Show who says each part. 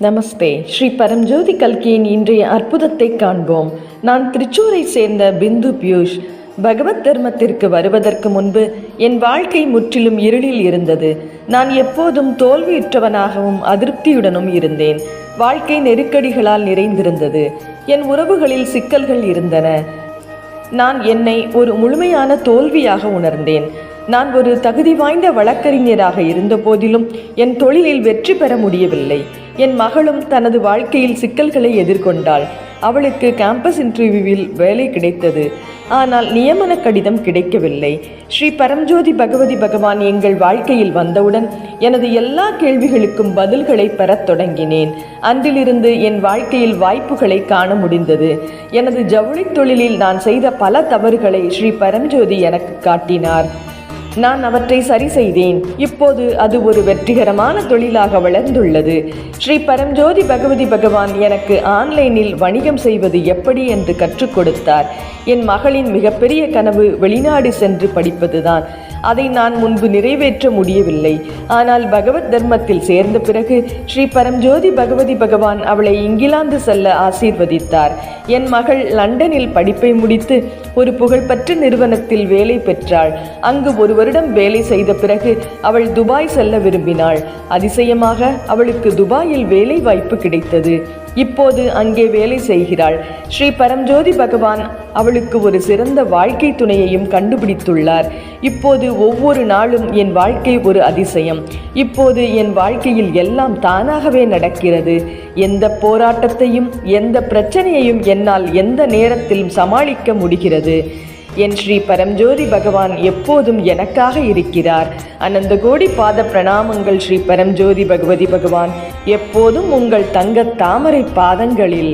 Speaker 1: நமஸ்தே. ஸ்ரீ பரம்ஜோதி கல்கியின் இன்றைய அற்புதத்தை காண்போம். நான் திருச்சூரை சேர்ந்த பிந்து பியூஷ். பகவத் தர்மத்திற்கு வருவதற்கு முன்பு என் வாழ்க்கை முற்றிலும் இருளில் இருந்தது. நான் எப்போதும் தோல்வியுற்றவனாகவும் அதிருப்தியுடனும் இருந்தேன். வாழ்க்கை நெருக்கடிகளால் நிறைந்திருந்தது. என் உறவுகளில் சிக்கல்கள் இருந்தன. நான் என்னை ஒரு முழுமையான தோல்வியாக உணர்ந்தேன். நான் ஒரு தகுதி வாய்ந்த வழக்கறிஞராக இருந்த போதிலும் என் தொழிலில் வெற்றி பெற முடியவில்லை. என் மகளும் தனது வாழ்க்கையில் சிக்கல்களை எதிர்கொண்டாள். அவளுக்கு கேம்பஸ் இன்டர்வியூவில் வேலை கிடைத்தது. ஆனால் நியமன கடிதம் கிடைக்கவில்லை. ஸ்ரீ பரம்ஜோதி பகவதி பகவான் எங்கள் வாழ்க்கையில் வந்தவுடன் எனது எல்லா கேள்விகளுக்கும் பதில்களை பெறத் தொடங்கினேன். அன்றிலிருந்து என் வாழ்க்கையில் வாய்ப்புகளை காண முடிந்தது. எனது ஜவுளித் தொழிலில் நான் செய்த பல தவறுகளை ஸ்ரீ பரம்ஜோதி எனக்கு காட்டினார். நான் அவற்றை சரி செய்தேன். இப்போது அது ஒரு வெற்றிகரமான தொழிலாக வளர்ந்துள்ளது. ஸ்ரீ பரம்ஜோதி பகவதி பகவான் எனக்கு ஆன்லைனில் வணிகம் செய்வது எப்படி என்று கற்றுக் கொடுத்தார். என் மகளின் மிகப்பெரிய கனவு வெளிநாடு சென்று படிப்பதுதான். அதை நான் முன்பு நிறைவேற்ற முடியவில்லை. ஆனால் பகவத் தர்மத்தில் சேர்ந்த பிறகு ஸ்ரீ பரம்ஜோதி பகவதி பகவான் அவளை இங்கிலாந்து செல்ல ஆசீர்வதித்தார். என் மகள் லண்டனில் படிப்பை முடித்து ஒரு புகழ்பெற்ற நிறுவனத்தில் வேலை பெற்றாள். அங்கு ஒரு வருடம் வேலை செய்த பிறகு அவள் துபாய் செல்ல விரும்பினாள். அதிசயமாக அவளுக்கு துபாயில் வேலை வாய்ப்பு கிடைத்தது. இப்போது அங்கே வேலை செய்கிறாள். ஸ்ரீ பரம்ஜோதி பகவான் அவளுக்கு ஒரு சிறந்த வாழ்க்கை துணையையும் கண்டுபிடித்துள்ளார். இப்போது ஒவ்வொரு நாளும் என் வாழ்க்கை ஒரு அதிசயம். இப்போது என் வாழ்க்கையில் எல்லாம் தானாகவே நடக்கிறது. எந்த போராட்டத்தையும் எந்த பிரச்சனையையும் என்னால் எந்த நேரத்திலும் சமாளிக்க முடிகிறது. என் ஸ்ரீ பரம்ஜோதி பகவான் எப்போதும் எனக்காக இருக்கிறார். அனந்த கோடி பாத பிரணாமங்கள் ஸ்ரீ பரம்ஜோதி பகவதி பகவான். எப்போதும் உங்கள் தங்க தாமரை பாதங்களில்.